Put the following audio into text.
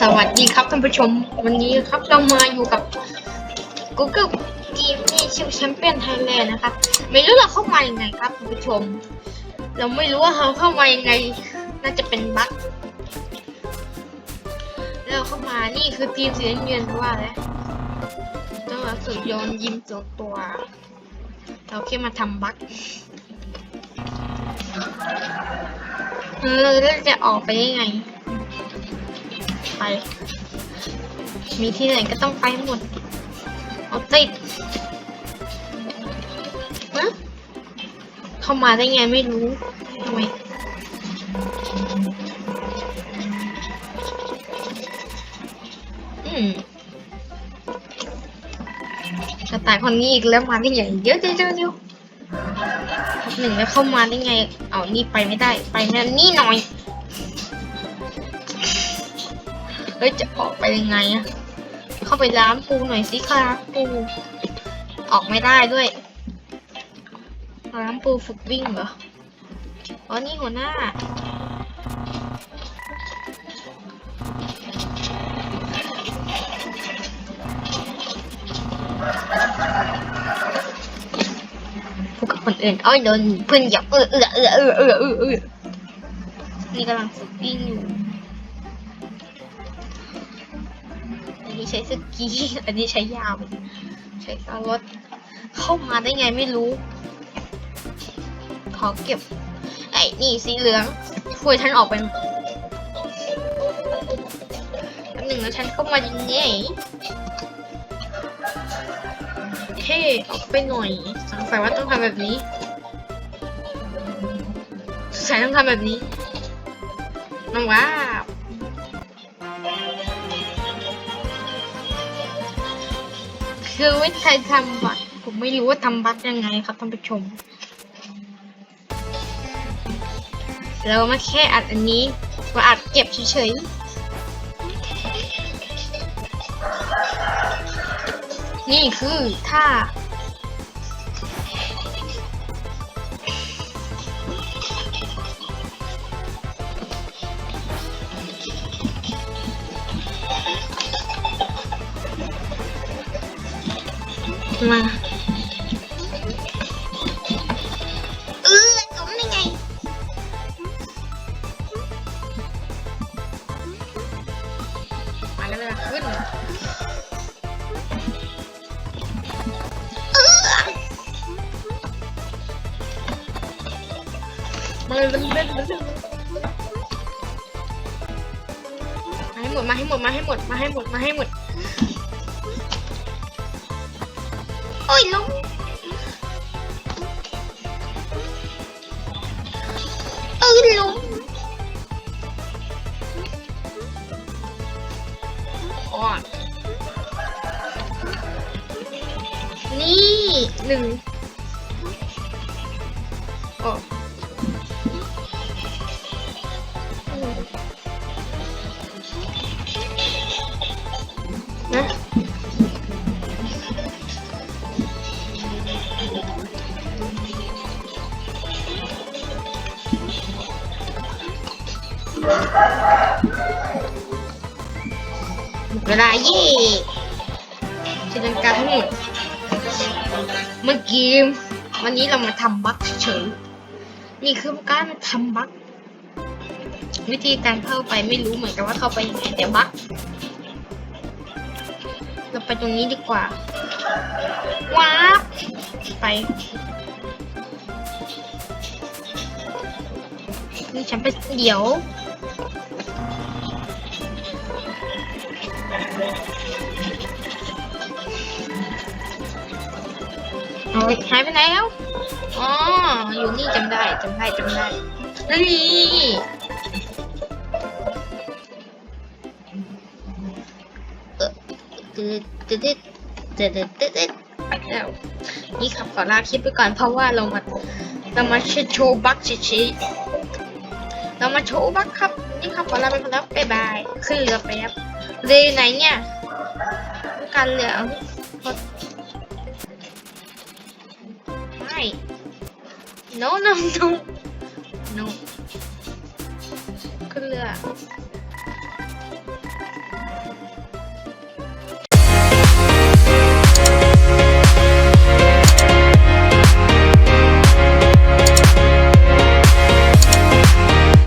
สวัสดีครับท่านผู้ชม วันนี้ครับเรามาอยู่กับ Google Game นี่ชิวแชมเปี้ยนไทยแลนด์นะครับ ไม่รู้เราเข้ามายังไงครับท่านผู้ชม เราไม่รู้ว่าเราเข้ามายังไง น่าจะเป็นบั๊กแล้วเราเข้ามานี่คือทีมสีน้ำเงินว่าแล้วต้องมาฝึกโยนยิมตัวตัว เราแค่มาทำบั๊กเออแล้วจะออกไปได้ไง มีที่ไหนก็ต้องไปหมดเอาติดนะเข้ามาได้ไงไม่รู้ทำไมอืมกระต่ายคนนี้อีกแล้วมาได้ไงเดี๋ยวเดี๋ยวเดี๋ยวเดี๋ยวหนึ่งแล้วเข้ามาได้ไง เอานี่ไปไม่ได้ ไปนั่นนี่หน่อย ฮ้ยจะออกไปยังไงอะเข้าไปร้านปูหน่อยสิค่ะปูออกไม่ได้ด้วยร้านปูฝึกวิ่งเหรออ๋อนี่หัวหน้าพูดกับคนอื่นอ้ยโดนเพื่อนหยับเออเออเออเออเออเออเออนี่กำลังฝึกวิ่งอยู่ นี้ใช้สกี อันนี้ใช้ยาวใช้สารถเข้ามาได้ไงไม่รู้ ขอเก็บ ไอ้นี่สีเหลืองช่วยฉันออกไปแป๊บหนึ่งแล้วฉันเข้ามายังไงเท่ออกไปหน่อย สงสัยว่าต้องทำแบบนี้สงสัยต้องทำแบบนี้น้องว้าว คือวิธีทำบัตรผมไม่รู้ว่าทำบัตรยังไงครับท่านผู้ชม เรามาแค่อัดอันนี้มาอัดเก็บเฉยๆ นี่คือท่า มาเออจมได้ไงมาแล้วเวลาขึ้นเออมาเลยเล่นเล่นเล่นมาให้หมดมาให้หมดมาให้หมดมาให้หมดมาให้หมด อ้ยลงเออลงอ๋อนี่หนึ่งโอ้ เวลาเย่จินตนาการทั้งเมื่อกี้วันนี้เรามาทำบั๊กเฉยๆนี่คือการมาทำบั๊กวิธีการเข้าไปไม่รู้เหมือนกันว่าเข้าไปยังไงแต่บั๊กเราไปตรงนี้ดีกว่าว้าไป นี่ฉันไปเดี๋ยวเอาหายไปไหนแล้วอ๋ออยู่นี่จำได้จำได้จำได้นี่เออตึ๊ดตึ๊ดตึ๊ดตึ๊ดตึ๊ดตึ๊ดตึ๊ดไปแล้วนี่ครับขอลาคลิปไปก่อนเพราะว่าเรามาเรามาโชว์บัคเฉยๆ เรามาโชว์บัคครับ นี่ครับขอลาไปแล้วบ๊ายบาย ขึ้นเรือไปครับเรือไหนเนี่ยการเรือเอาพอไม่ no no no no ขึ้นเรือ